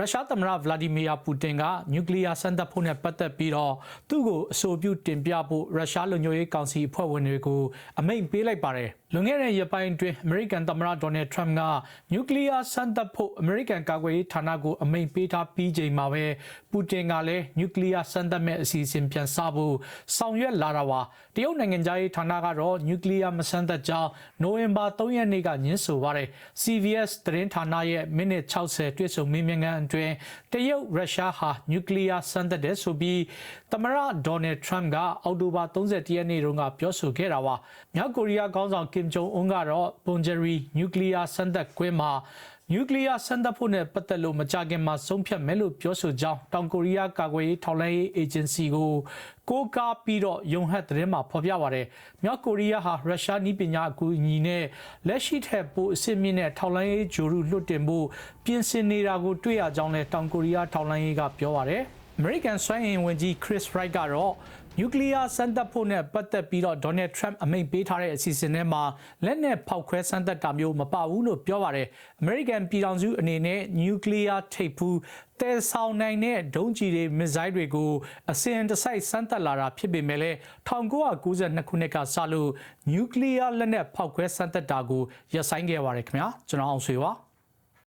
ရုရှားသမ္မတဗလာဒီမီယာပူတင်ကနျူကလ িয়ার စမ်းသပ်ဖို့နဲ့ပတ်သက်ပြီးတော့သူ့ကိုအဆိုပြုတင်ပြဖို့ရုရှားလူမျိုးရေးကောင်စီအဖွဲ့ဝင်တွေကိုအမိန့်ပေးလိုက်ပါတယ်။လွန်ခဲ့တဲ့ရက်ပိုင်းအတွင်းအမေရိကန်သမ္မတဒေါ်နယ်ထရမ့်ကနျူကလ িয়ার စမ်းသပ်ဖို့အမေရိကန်ကာကွယ်ရေးဌာနကိုအမိန့်ပေးထားပြီးချိန်မှာပဲပူတင်ကလည်းနျူကလ িয়ার စမ်းသပ်မဲ့အစီအစဉ်ပြန်စဖို့ဆောင်ရွက်လာတာပါ။တရုတ်နိုင်ငံသားရေးဌာနကတော့နျူကလ িয়ার မစမ်းသပ်ကြောင်းနိုဝင်ဘာ3ရက်နေ့ကညှင်းဆိုပါတယ်။ CVS သတင်းဌာနရဲ့မိနစ်60တွေ့ဆုံမေးမြန်းခန်း အတွင်းတရုတ်ရုရှားဟာနျူကလ িয়ার စမ်းသပ်တယ်ဆိုပြီးသမ္မတဒေါ်နယ်ထရမ့်ကအောက်တိုဘာ31ရက်နေ့တုန်းကပြောဆိုခဲ့တာပါမြောက်ကိုရီးယားခေါင်းဆောင်ကင်ဂျုံအွန်းကတော့ပွန်ဂျရီနျူကလ িয়ার စမ်းသပ်ကွင်းမှာ နျူကလ িয়ার စမ်းသပ်ဖို့နဲ့ပတ်သက်လို့မကြခင်မှာဆုံးဖြတ်မယ်လို့ပြောဆိုကြောင်းတောင်ကိုရီးယားကာကွယ်ရေးထောက်လှမ်းရေးအေဂျင်စီကိုကိုးကားပြီးတော့ယုံဟတ်သတင်းမှာဖော်ပြပါရတယ်။မြောက်ကိုရီးယားဟာရုရှားနည်းပညာအကူအညီနဲ့လက်ရှိထက်ပိုအစစ်မြင့်တဲ့ထောက်လှမ်းရေးဂျိုရုလွတ်တင်ဖို့ပြင်ဆင်နေတာကိုတွေ့ရကြောင်းလည်းတောင်ကိုရီးယားထောက်လှမ်းရေးကပြောပါရတယ်။ American စွမ်းအင်ဝန်ကြီး Chris Wright ကတော့ နျူကလ িয়ার စမ်းသပ်ဖို့နဲ့ပတ်သက်ပြီးတော့ Donald Trump အမိန့်ပေးထားတဲ့အစီအစဉ်ထဲမှာလက်နက်ဖောက်ခွဲစမ်းသပ်တာမျိုးမပါဘူးလို့ပြောပါတယ်။ American ပြည်ထောင်စုအနေနဲ့နျူကလ িয়ার ထိပ်ဖူးတဲဆောင်နိုင်တဲ့ဒုံးကျည်တွေမစ်ဇိုင်းတွေကိုအစဉ်တစိုက်စမ်းသပ်လာတာဖြစ်ပေမဲ့လည်း1992ခုနှစ်ကစလို့နျူကလ িয়ার လက်နက်ဖောက်ခွဲစမ်းသပ်တာကိုရပ်ဆိုင်းခဲ့ပါတယ်ခင်ဗျာကျွန်တော်အောင်ဆွေပါ